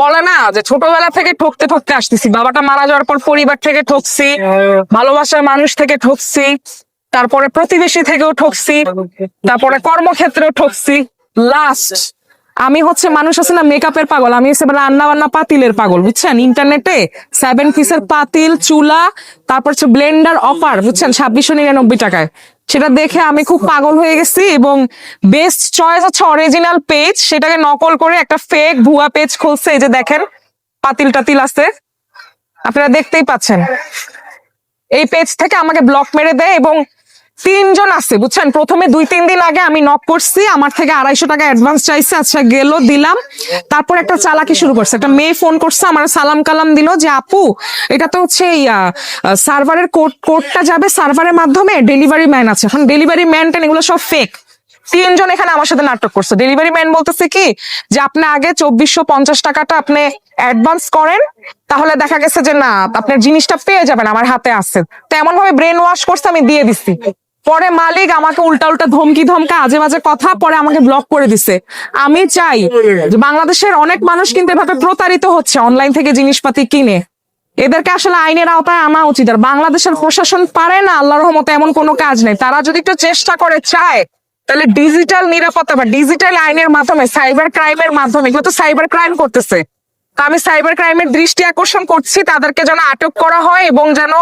বলে না যে ছোটবেলা থেকে ঠকতে ঠকতে আসতেছি। বাবাটা মারা যাওয়ার পর পরিবার থেকে ঠকছি, ভালোবাসার মানুষ থেকে ঠকছি, তারপরে প্রতিবেশী থেকেও ঠকছি, তারপরে কর্মক্ষেত্রেও ঠকছি। লাস্ট আমি হচ্ছে মানুষ আছে না মেকআপের পাগল, আমি হচ্ছে রান্না বান্না পাতিলের পাগল, বুঝছেন? ইন্টারনেটে সেভেন পিসের পাতিল, চুলা, তারপর হচ্ছে ব্লেন্ডার অফার বুঝছেন? ছাব্বিশশো নিরানব্বই টাকায়। সেটা দেখে আমি খুব পাগল হয়ে গেছি এবং বেস্ট চয়েস হচ্ছে অরিজিনাল পেজ সেটাকে নকল করে একটা ফেক ভুয়া পেজ খুলছে, এই যে দেখেন, পাতিল টাতিল আছে। আপনারা দেখতেই পাচ্ছেন। এই পেজ থেকে আমাকে ব্লক মেরে দেয় এবং তিনজন আছে, বুঝছেন? প্রথমে দুই, তিন দিন আগে আমি নক করছি, আমার থেকে আড়াইশো টাকা অ্যাডভান্স চাইছে আচ্ছা গেল, দিলাম। তারপর একটা চালাকি শুরু করছে, একটা মেয়ে ফোন করছে, আমার সালাম কালাম দিল যে, আপু, এটা তো হচ্ছে সার্ভারের কোড কোডটা যাবে সার্ভারের মাধ্যমে ডেলিভারি ম্যান আছে। এখন ডেলিভারি ম্যান টেন, এগুলো সব ফেক তিনজন এখানে আমার সাথে নাটক করছে। ডেলিভারি ম্যান বলতেছে কি, যে আপনি আগে চব্বিশশো পঞ্চাশ টাকাটা আপনি অ্যাডভান্স করেন, তাহলে দেখা গেছে যে না, আপনার জিনিসটা পেয়ে যাবেন, আমার হাতে আছে। তো এমন ভাবে ব্রেন ওয়াশ করছে, আমি দিয়ে দিচ্ছি পরে মালিক আমাকে উল্টা উল্টা ধমকি ধমকা আজে বাজে কথা পরে আমাকে ব্লক করে দিছে। আমি চাই বাংলাদেশের অনেক মানুষ কিন্তু এভাবে প্রতারিত হচ্ছে অনলাইন থেকে জিনিসপাতি কিনে। এদেরকে আসলে আইনের আওতায় আনা উচিত। আর বাংলাদেশের প্রশাসন পারে না আল্লাহ রহমতে এমন কোনো কাজ নেই। তারা যদি একটু চেষ্টা করে চায়, তাহলে ডিজিটাল নিরাপত্তা বা ডিজিটাল আইনের মাধ্যমে সাইবার ক্রাইমের মাধ্যমে, এগুলো তো সাইবার ক্রাইম করতেছে। আমি সাইবার ক্রাইমের দৃষ্টি আকর্ষণ করছি, তাদেরকে যেন আটক করা হয় এবং যেন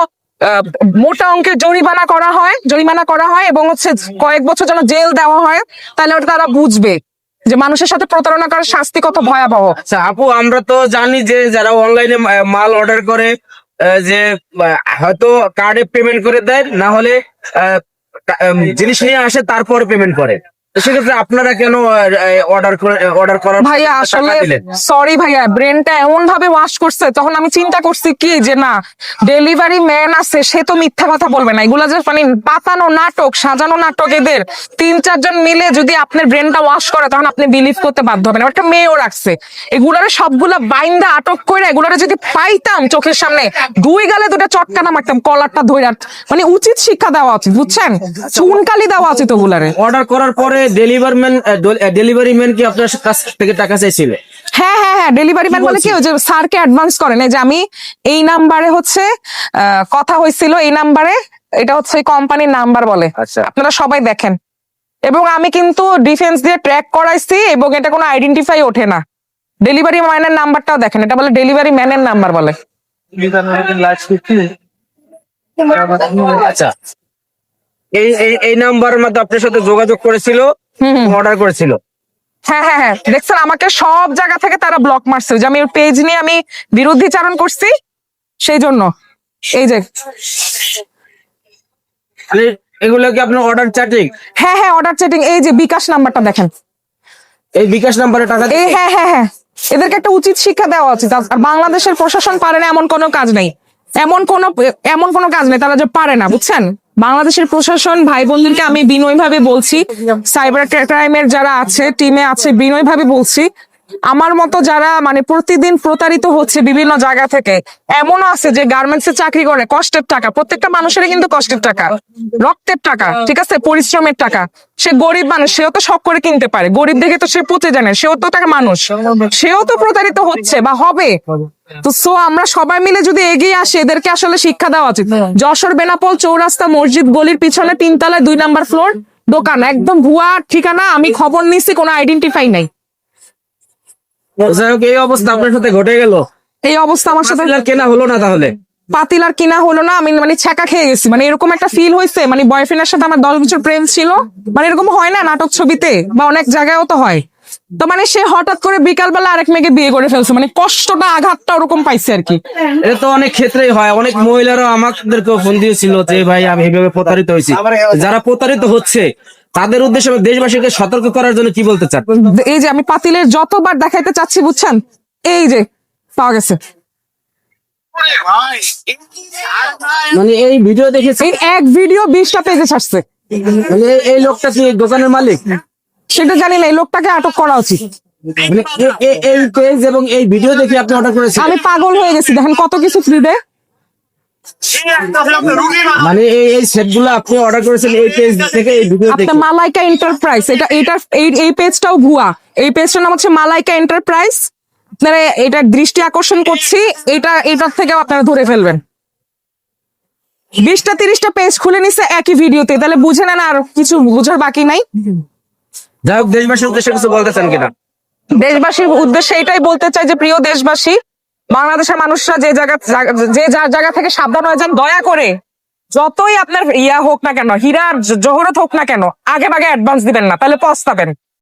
মোটা অঙ্কের জরিমানা করা হয়, জরিমানা করা হয় এবং হচ্ছে কয়েক বছর যেন জেল দেওয়া হয়, তাহলে ওটা তারা বুঝবে যে মানুষের সাথে প্রতারণা করার শাস্তি কত ভয়াবহ। আচ্ছা আপু, আমরা তো জানি যে যারা অনলাইনে মাল অর্ডার করে যে হয়তো কার্ডে পেমেন্ট করে দেয়, না হলে জিনিস নিয়ে আসে, তারপর পেমেন্ট করে। সেক্ষেত্রে আপনারা কেন অর্ডার অর্ডার করার ভাইয়া আসলে সরি ভাইয়া ব্রেনটা এমন ভাবে ওয়াশ করছে তখন আমি চিন্তা করছি কি যে না ডেলিভারি ম্যান আছে সে তো মিথ্যা কথা বলবে না। এগুলা যে মানে পাতানো নাটক সাজানো নাটক এদের। তিন চারজন মিলে যদি আপনার ব্রেনটা ওয়াশ করে তখন আপনি বিলিভ করতে বাধ্য হবেন। একটা মেয়েও রাখছে। এগুলারে সবগুলা বাইন্দা আটক করে এগুলারে যদি পাইতাম চোখের সামনে দুই গালে দুটা চটকানা মারতাম কলারটা ধরে মানে উচিত শিক্ষা দেওয়া উচিত বুঝছেন? চুনকালি দেওয়া উচিত ওগুলারে। অর্ডার করার পরে ডেলিভারি ম্যান ডেলিভারি ম্যান কি আপনার কাছ থেকে টাকা চাইছিল? হ্যাঁ হ্যাঁ হ্যাঁ ডেলিভারি ম্যান বলে কি ওই যে স্যারকে অ্যাডভান্স করেন। যে আমি এই নাম্বারে হচ্ছে আহ, কথা হয়েছিল এই নাম্বারে এটা হচ্ছে কোম্পানির নাম্বার বলে। আচ্ছা। আপনারা সবাই দেখেন। এবং আমি কিন্তু ডিফেন্স দিয়ে ট্র্যাক করাইছি এবং এটা কোনো আইডেন্টিফাই ওঠে না। ডেলিভারি ম্যানের নাম্বারটাও দেখেন। এটা বলে ডেলিভারি ম্যানের নাম্বার বলে। আচ্ছা। এই এই নাম্বারের মধ্যে আপনার সাথে যোগাযোগ করেছিল। অর্ডার করেছিল। হ্যাঁ হ্যাঁ হ্যাঁ। দেখছেন আমাকে সব জায়গা থেকে তারা ব্লক মারছে। যে আমি পেজ নিয়ে আমি বিরুদ্ধিচারণ করছি সেই জন্য। এই যে। এগুলো কি আপনার অর্ডার চ্যাটিং হ্যাঁ হ্যাঁ অর্ডার চেটিং এই যে বিকাশ নাম্বারটা দেখেন। এই বিকাশ নাম্বারে টাকা এই হ্যাঁ হ্যাঁ হ্যাঁ। এদেরকে একটা উচিত শিক্ষা দেওয়া উচিত। আর বাংলাদেশের প্রশাসন পারে না এমন কোনো কাজ নেই। এমন কোন এমন কোনো কাজ নেই তারা যে পারে না বুঝছেন? বাংলাদেশের প্রশাসন ভাই বোনদেরকে আমি বিনয়ভাবে বলছি সাইবার ক্রাইমের যারা আছে টিমে আছে বিনয় ভাবে বলছি আমার মতো যারা মানে প্রতিদিন প্রতারিত হচ্ছে বিভিন্ন জায়গা থেকে, এমনও আছে যে গার্মেন্টস এ চাকরি করে, কষ্টের টাকা। প্রত্যেকটা মানুষেরই কিন্তু কষ্টের টাকা। রক্তের টাকা, ঠিক আছে? পরিশ্রমের টাকা। সে গরিব মানুষ, সেও তো শখ করে কিনতে পারে। গরিব দেখে তো সে পচে জানে সেও তো তাকে মানুষ। সেও তো প্রতারিত হচ্ছে বা হবে। তো সো আমরা সবাই মিলে যদি এগিয়ে আসি, এদেরকে আসলে শিক্ষা দেওয়া উচিত। যশোর বেনাপোল চৌরাস্তা মসজিদ গলির পিছনে তিনতলায় দুই নাম্বার ফ্লোর দোকান। একদম ভুয়া ঠিকানা, আমি খবর নিচ্ছি কোনো আইডেন্টিফাই নাই। যাই হোক এই অবস্থা আপনার সাথে ঘটে গেল। এই অবস্থা আমার সাথে কেনা হলো না তাহলে? পাতিল আর কিনা হলো না আমি মানে ছ্যাঁকা খেয়ে গেছি। মানে এরকম একটা ফিল হয়েছে মানে বয়ফ্রেন্ডের সাথে আমার দশ বছর প্রেম ছিল। মানে এরকম হয় না নাটক ছবিতে বা অনেক জায়গায়ও তো হয়। তো মানে সে হঠাৎ করে বিকালবেলা আরেক মেয়েকে বিয়ে করে ফেলছে মানে কষ্টটা আঘাতটা ওরকম পাইছে আর কি। এটা তো অনেক ক্ষেত্রেই হয়। অনেক মহিলারা আমাদেরকে ফোন দিয়েছিল যে ভাই আমি এইভাবে প্রতারিত হয়েছি। যারা প্রতারিত হচ্ছে তাদের উদ্দেশ্যে আমি দেশবাসীকে সতর্ক করার জন্য কি বলতে চান? এই যে আমি পাতিলের যতবার দেখাইতে চাচ্ছি বুঝছেন? এই যে পাওয়া গেছে। মানে এই ভিডিও দেখেছি এক ভিডিও বিশটা পেজে ছাড়ছে। মানে এই- লোকটা কি দোকানের মালিক? সেটা জানি না এই লোকটাকে আটক করা উচিত। মানে এই পেজ এবং এই ভিডিও দেখে আপনি অর্ডার করেছেন আমি পাগল হয়ে গেছি দেখেন কত কিছু ফ্রি দেয় মানে এই এই আপনি অর্ডার করেছেন এই পেজ থেকে এই ভিডিও দেখে। আপনার মালাইকা এন্টারপ্রাইজ এটা এটা এই এই পেজটাও ভুয়া। এই পেজটার নাম হচ্ছে মালাইকা এন্টারপ্রাইজ আপনারা এটা দৃষ্টি আকর্ষণ করছি এটা এটার থেকেও আপনারা ধরে ফেলবেন। বিশটা তিরিশটা পেজ খুলে নিছে একই ভিডিওতে তাহলে বুঝে নেন আর কিছু বুঝার বাকি নাই। যাই হোক দেশবাসীর উদ্দেশ্যে কিছু বলতেছেন কিনা? দেশবাসীর উদ্দেশ্যে এটাই বলতে চাই যে প্রিয় দেশবাসী বাংলাদেশের মানুষরা যে জায়গা যে যার জায়গা থেকে সাবধান হয়ে যান, দয়া করে যতই আপনার ইয়া হোক না কেন, হীরার জহরত হোক না কেন, আগে আগে অ্যাডভান্স দিবেন না, তাহলে পস্তাবেন।